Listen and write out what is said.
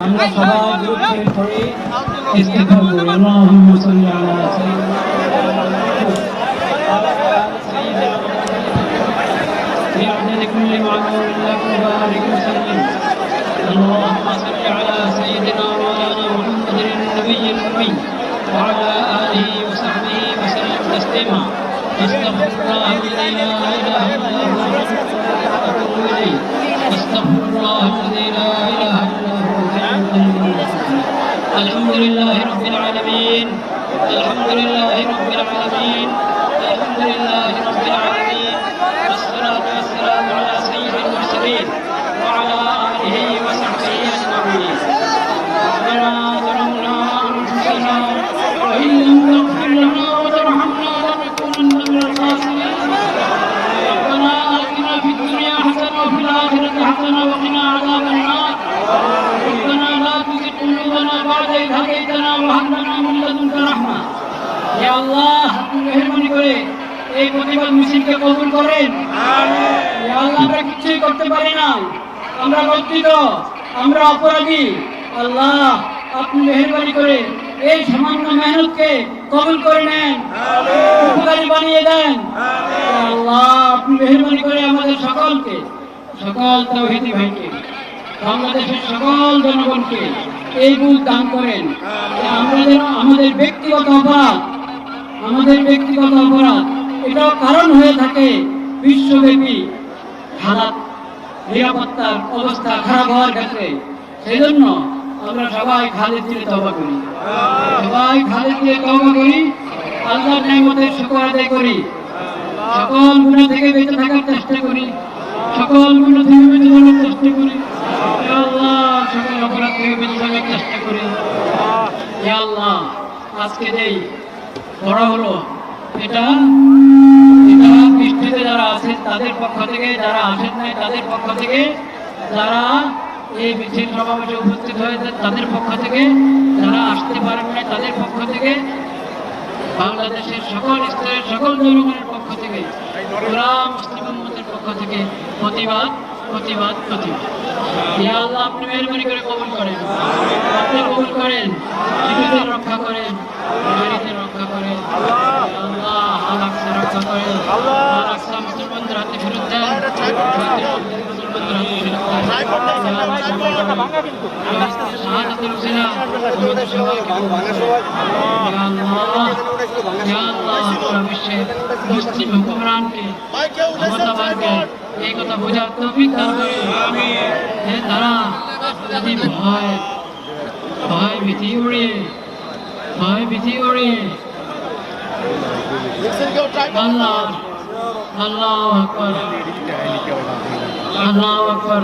আমরা সবাই গ্রুপের পরে ইস্তেগফার করি আল্লাহুম্মা সাল্লি আলা في عدد كل معلوم لك وبارك وسلم اللهم صل على سيدنا مولانا محمد النبي الأمي وعلى آله وصحبه وسلم تسليما استغفر الله الذي لا إله إلا هو أتوب إليه استغفر الله الذي لا لله رب العالمين. الحمد لله رب العالمين. الحمد لله رب العالمين. والصلاة والسلام على سيد المرسلين وعلى آله وصحبه أجمعين. ربنا ظلمنا أنفسنا وإن لم تغفر لنا وترحمنا لنكونن من الخاسرين. ربنا آتنا في الدنيا حسنة وفي الآخرة حسنة وقنا عذاب النار আল্লাহ আপনি মেহরবানি করে এই প্রতিবাদ মিছিলকে কবুল করেন। আল্লাহ আমরা কিছুই করতে পারি না আমরা লজ্জিত আমরা অপরাধী। আল্লাহ আপনি মেহরবানি করে এই সামান্য মেহনতকে কবল করে নেন। উপকারী বানিয়ে দেন। আল্লাহ আপনি মেহরবানি করে আমাদের সকলকে সকল তাহিদি ভাইকে বাংলাদেশের সকল জনগণকে এই বুক দান করেন। আমরা আমাদের ব্যক্তিগত অপরাধ আমাদের ব্যক্তিগত অপরাধ, এটাও কারণ হয়ে থাকে বিশ্বব্যাপী হালাত, নিরাপত্তার অবস্থা খারাপ হওয়ার ক্ষেত্রে। সেই জন্য আমরা সবাই খালের দিলে তবা করি। সবাই খালের দিয়ে তবা করি, আল্লাহর নিয়ামতের শুকর আদায় করি। সকল গুণা থেকে বেঁচে থাকার চেষ্টা করি। সকল গুণা থেকে বেঁচে থাকার চেষ্টা করি। আল্লাহ, সকল অপরাধ থেকে বেঁচে থাকার চেষ্টা করি। আল্লাহ আজকে যেই বড় হলো। এটা এটা বৃষ্টিতে যারা আছেন তাদের পক্ষ থেকে, যারা আসেন নাই তাদের পক্ষ থেকে, যারা এই মিছিল সমাবেশে উপস্থিত হয়েছে তাদের পক্ষ থেকে, যারা আসতে পারেন নাই তাদের পক্ষ থেকে, বাংলাদেশের সকল স্তরের সকল জনগণের পক্ষ থেকে পুরা মুসলিম পক্ষ থেকে প্রতিবাদ প্রতিবাদ প্রতিবাদ। আপনি মেহরবানি করে কবুল করেন। আপনি কবুল করেন জীবিতের রক্ষা করেন নারীদের রক্ষা করেন ইয়া আল্লাহ হালাকসা রক্ষা করেন হালাকসা মুসলমানদের হাতে ফেরত দেন মুসলমানদের হাতে ফেরত দেন শাহাদাতের উসিলা আমাদের সবাইকে ইয়া আল্লাহ ইয়া আল্লাহ পুরা বিশ্বের মুসলিম হুকুমরানকে ক্ষমতাবানকে এই কথা বোঝার তৌফিক দান করে তারা যদি ভয় ভয় ভীতি উড়িয়ে ভয় ভীতি উড়িয়ে আল্লাহ আল্লাহ আকবর। আল্লাহ আকবর।